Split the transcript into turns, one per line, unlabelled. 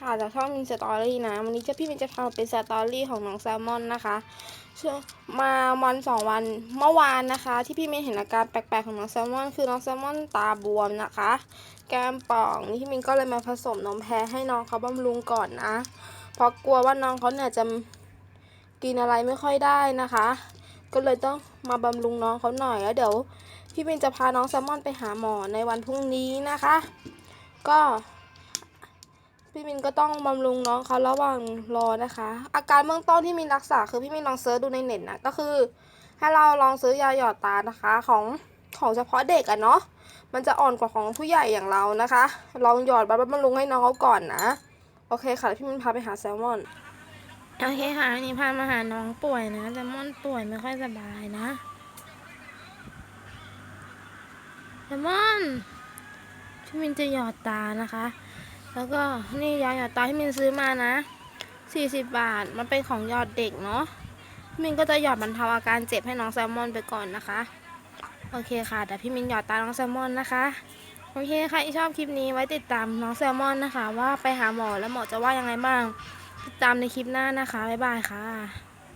ค่ะจากช่องมินสตอรี่นะ วันนี้จะพี่มินจะทำเป็นสตอรี่ของน้องแซลมอนนะคะชื่อมาวันสองวันเมื่อวานนะคะ ที่พี่มินเห็นอาการแปลกๆของน้องแซลมอน คือน้องแซลมอนตาบวมนะคะ แก้มป่องนี่พี่มินก็เลยมาผสมนมแพรให้น้องเขาบำรุงก่อนนะเพราะกลัวว่าน้องเขาเนี่ยจะกินอะไรไม่ค่อยได้นะคะ ก็เลยต้องมาบำรุงน้องเขาหน่อยแล้วเดี๋ยวพี่มินจะพาน้องแซลมอนไปหาหมอในวันพรุ่งนี้นะคะ ก็ พี่มินก็ต้องบำรุงน้องเขาระหว่างรอนะคะ อาการเบื้องต้นที่มินรักษาคือพี่มินลองเซิร์ชดูในเน็ตนะก็คือ ให้เราลองซื้อยาหยอดตานะคะของของเฉพาะเด็กอะเนาะมันจะอ่อนกว่าของผู้ใหญ่อย่างเรานะคะ ลองหยอดบำรุงให้น้องเขาก่อนนะโอเคค่ะพี่มินพาไปหาแซลมอน
โอเคค่ะอันนี้พามาหาน้องป่วยนะแซลมอนป่วยไม่ค่อยสบายนะแซลมอนพี่มินจะหยอดตานะคะ แล้วก็นี่ยาหยอดตาที่มินซื้อมานะ 40 บาท มันเป็นของหยอดเด็กเนาะพี่มินก็จะหยอดบรรเทาอาการเจ็บให้น้องแซลมอนไปก่อนนะคะ โอเคค่ะแต่พี่มินหยอดตาน้องแซลมอนนะคะ โอเคค่ะชอบคลิปนี้ไว้ติดตามน้องแซลมอนนะคะ ว่าไปหาหมอแล้วหมอจะว่ายังไงบ้าง ติดตามในคลิปหน้านะคะ บ๊ายบายค่ะ